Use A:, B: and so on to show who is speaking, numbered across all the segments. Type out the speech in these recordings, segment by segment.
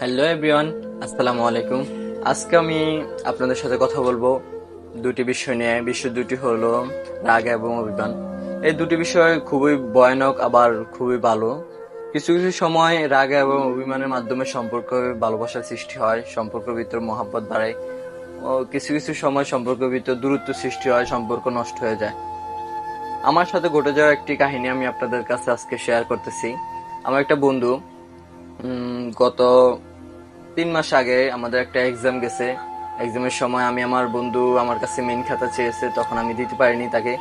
A: Hello everyone আসসালামু আলাইকুম আজকে আমি আপনাদের সাথে কথা বলব দুটি বিষয় নিয়ে। বিষয় দুটি হলো রাগ এবং অভিমান। এই দুটি বিষয় খুবই ভয়ানক, আবার খুবই ভালো। কিছু কিছু সময় রাগ এবং অভিমানের মাধ্যমে সম্পর্ক ভালোবাসার সৃষ্টি হয়, সম্পর্কের ভিতর মহাব্বত বাড়ায় ও কিছু কিছু সময় সম্পর্কের ভিতর দূরত্ব সৃষ্টি হয়, সম্পর্ক নষ্ট হয়ে যায়। আমার সাথে ঘটে যাওয়া একটি কাহিনী আমি আপনাদের কাছে আজকে শেয়ার করতেছি। আমার একটা বন্ধু গত তিন মাস আগে আমাদের একটা এক্সাম গেছে। এক্সামের সময় আমি আমার বন্ধু আমার কাছে মেন খাতা চেয়েছে, তখন আমি দিতে পারিনি তাকে।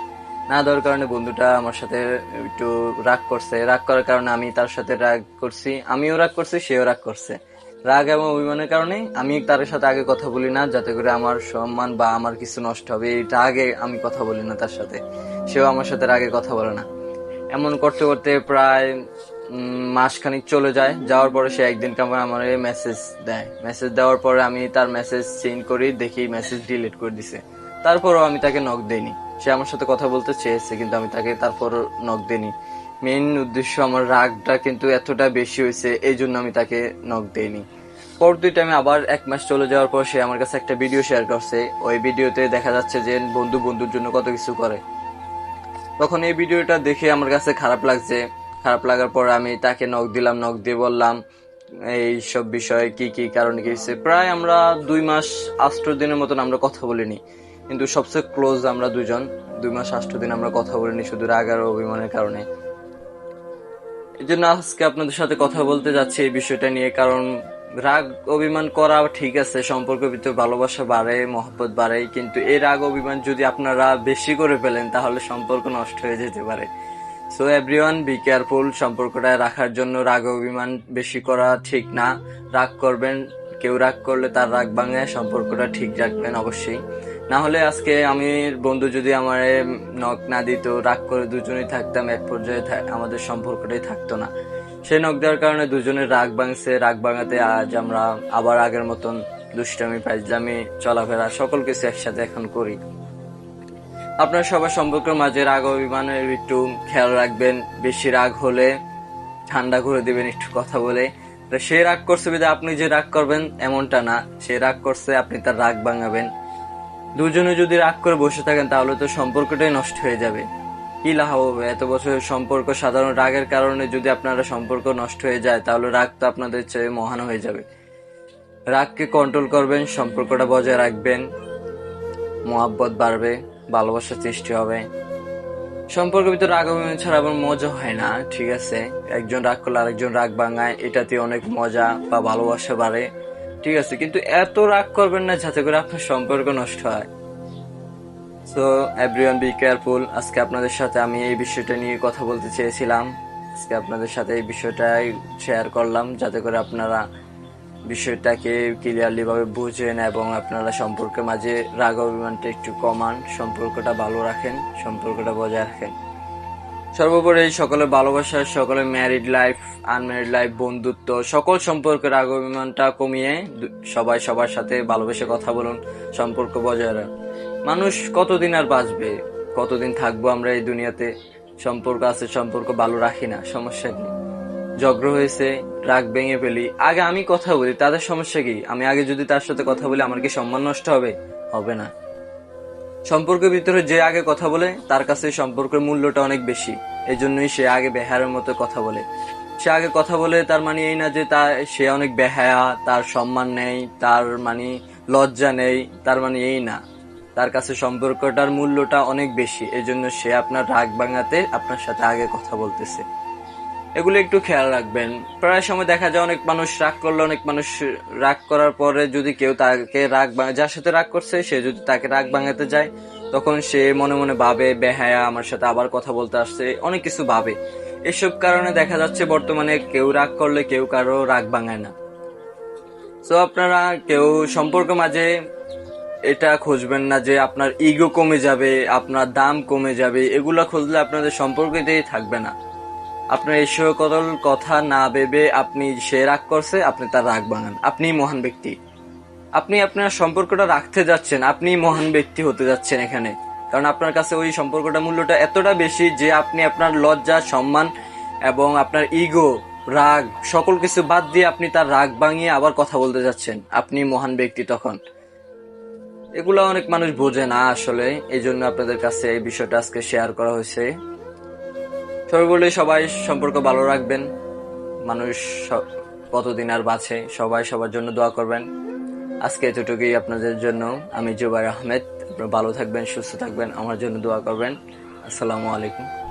A: না দেওয়ার কারণে বন্ধুটা আমার সাথে একটু রাগ করছে। রাগ করার কারণে আমি তার সাথে রাগ করছি। আমিও রাগ করছি, সেও রাগ করছে। রাগ এবং অভিমানের কারণে আমি তার সাথে আগে কথা বলি না, যাতে করে আমার সম্মান বা আমার কিছু নষ্ট হবে। এটা আগে আমি কথা বলি না তার সাথে। সেও আমার সাথে রাগে কথা বলে না। এমন করতে করতে প্রায় মাসখানিক চলে যায়। যাওয়ার পরে সে একদিন কামার আমার মেসেজ দেয়। মেসেজ দেওয়ার পরে আমি তার মেসেজ সিন করি, দেখি মেসেজ ডিলিট করে দিছে। তারপরও আমি তাকে নক দেইনি। সে আমার সাথে কথা বলতে চেয়েছে, কিন্তু আমি তাকে তারপর নক দেইনি। মেইন উদ্দেশ্য আমার রাগটা কিন্তু এতটা বেশি হয়েছে, এই জন্য আমি তাকে নক দেইনি। পরবর্তী টাইমে আবার এক মাস চলে যাওয়ার পর সে আমার কাছে একটা ভিডিও শেয়ার করছে। ওই ভিডিওতে দেখা যাচ্ছে যে বন্ধু বন্ধুর জন্য কত কিছু করে। তখন এই ভিডিওটা দেখে আমার কাছে খারাপ লাগছে। খারাপ লাগার পর আমি তাকে নক দিলাম নক দিয়ে বললাম, এই সব বিষয়ে কি কি কারণে কি হয়েছে? প্রায় আমরা দুই মাস আষ্ট দিনের মতন আমরা কথা বলিনি। কিন্তু সবচেয়ে ক্লোজ আমরা দুজন, দুই মাস আষ্ট দিন আমরা কথা বলিনি শুধু রাগ আর অভিমানের কারণে। এই জন্য আজকে আপনাদের সাথে কথা বলতে যাচ্ছি এই বিষয়টা নিয়ে, কারণ রাগ, অভিমান করা ঠিক আছে, সম্পর্কের ভিতরে ভালোবাসা বাড়ে, মহব্বত বাড়ে, কিন্তু এই রাগ, অভিমান যদি আপনারা বেশি করে ফেলেন, তাহলে সম্পর্ক নষ্ট হয়ে যেতে পারে। সো এভরিওয়ান বি কেয়ারফুল সম্পর্কটা রাখার জন্য রাগ অভিমান বেশি করা ঠিক না। রাগ করবেন, কেউ রাগ করলে তার রাগ ভাঙে, সম্পর্কটা ঠিক রাখবেন অবশ্যই। না হলে আজকে আমি বন্ধু যদি আমার নখ না দিত, রাগ করে দুজনেই থাকতাম, এক পর্যায়ে আমাদের সম্পর্কটাই থাকতো না। সেই নখ দেওয়ার কারণে দুজনের রাগ ভাঙছে। রাগ ভাঙাতে আজ আমরা আবার আগের মতন দুষ্টামি পাইজলামি চলাফেরা সকল কিছু একসাথে এখন করি। আপনার সবার সম্পর্কের মাঝে রাগ অভিমানের একটু খেয়াল রাখবেন। বেশি রাগ হলে ঠান্ডা করে দিবেন, একটু কথা বলে। সে রাগ করছে বিধে আপনি যে রাগ করবেন এমনটা না। সে রাগ করছে, আপনি তার রাগ ভাঙাবেন। দুজনে যদি রাগ করে বসে থাকেন, তাহলে তো সম্পর্কটাই নষ্ট হয়ে যাবে। কি লাভ হবে? এত বছরের সম্পর্ক, সাধারণ রাগের কারণে যদি আপনারা সম্পর্ক নষ্ট হয়ে যায়, তাহলে রাগ তো আপনাদের চেয়ে মহান হয়ে যাবে। রাগকে কন্ট্রোল করবেন, সম্পর্কটা বজায় রাখবেন। মহাব্বত বাড়বে ভালোবাসার সৃষ্টি হবে। সম্পর্কের ভিতরে রাগ ছাড়া আবার মজা হয় না, ঠিক আছে? একজন রাগ করলে আরেকজন রাগ ভাঙায়, এটাতে অনেক মজা বা ভালোবাসা বাড়ে, ঠিক আছে? কিন্তু এত রাগ করবেন না যাতে করে আপনার সম্পর্ক নষ্ট হয়। সো এভরিওয়ান বি কেয়ারফুল আজকে আপনাদের সাথে আমি এই বিষয়টা নিয়ে কথা বলতে চেয়েছিলাম। আজকে আপনাদের সাথে এই বিষয়টাই শেয়ার করলাম, যাতে করে আপনারা বিষয়টাকে ক্লিয়ারলি ভাবে বুঝেন এবং আপনারা সম্পর্কের মাঝে রাগ অভিমানটা একটু কমান, সম্পর্কটা ভালো রাখেন, সম্পর্কটা বজায় রাখেন। সর্বোপরি সকলের ভালোবাসা, সকলের ম্যারিড লাইফ আনম্যারিড লাইফ বন্ধুত্ব, সকল সম্পর্কের রাগ অভিমানটা কমিয়ে সবাই সবার সাথে ভালোবেসে কথা বলুন, সম্পর্ক বজায় রাখ মানুষ কতদিন আর বাঁচবে? কতদিন থাকব আমরা এই দুনিয়াতে? সম্পর্ক আছে, সম্পর্ক ভালো রাখি না, সমস্যা কি? ঝগড়া হয়েছে, রাগ ভেঙে ফেলি। আগে আমি কথা বলি, তাদের সমস্যা কি? আমি আগে যদি তার সাথে কথা বলি, আমার কি সম্মান নষ্ট হবে? হবে না। সম্পর্কের ভিতরে যে আগে কথা বলে, তার কাছে সম্পর্কের মূল্যটা অনেক বেশি। এই জন্যই সে আগে বেহারের মতো কথা বলে। সে আগে কথা বলে, তার মানে এই না যে তার সে অনেক বেহায়া, তার সম্মান নেই, তার মানে লজ্জা নেই, তার মানে এই না। তার কাছে সম্পর্কটার মূল্যটা অনেক বেশি এই জন্য সে আপনার রাগ ভাঙাতে আপনার সাথে আগে কথা বলতেছে। এগুলো একটু খেয়াল রাখবেন। প্রায় সময় দেখা যায় অনেক মানুষ রাগ করলে অনেক মানুষ রাগ করার পরে যদি কেউ তাকে রাগ যার সাথে রাগ করছে, সে যদি তাকে রাগ ভাঙাতে যায়, তখন সে মনে মনে ভাবে, বেহায়া, আমার সাথে আবার কথা বলতে আসছে, অনেক কিছু ভাবে। এসব কারণে দেখা যাচ্ছে বর্তমানে কেউ রাগ করলে কেউ কারও রাগ ভাঙায় না। তো আপনারা কেউ সম্পর্ক মাঝে এটা খুঁজবেন না যে আপনার ইগো কমে যাবে, আপনার দাম কমে যাবে, এগুলো খুঁজলে আপনাদের সম্পর্কতেই থাকবে না। আপনার এই সকল কথা না ভেবে আপনি সে রাগ করছে, আপনি তার রাগ ভাঙান আপনি মহান ব্যক্তি। আপনি আপনার সম্পর্কটা রাখতে যাচ্ছেন আপনি মহান ব্যক্তি হতে যাচ্ছেন এখানে। কারণ আপনার কাছে ওই সম্পর্কটা মূল্যটা এতটা বেশি যে আপনি আপনার লজ্জা, সম্মান এবং আপনার ইগো, রাগ, সকল কিছু বাদ দিয়ে আপনি তার রাগ ভাঙিয়ে আবার কথা বলতে যাচ্ছেন। আপনি মহান ব্যক্তি তখন। এগুলো অনেক মানুষ বোঝে না আসলে। এই জন্য আপনাদের কাছে এই বিষয়টা আজকে শেয়ার করা হয়েছে। বলে সবাই সম্পর্ক ভালো রাখবেন। মানুষ কতদিন আর বাঁচে, সবাই সবার জন্য দোয়া করবেন। আজকে এতটুকুই আপনাদের জন্য। আমি জুবাইর আহমেদ। আপনারা ভালো থাকবেন, সুস্থ থাকবেন। আমার জন্য দোয়া করবেন। আসসালামু আলাইকুম।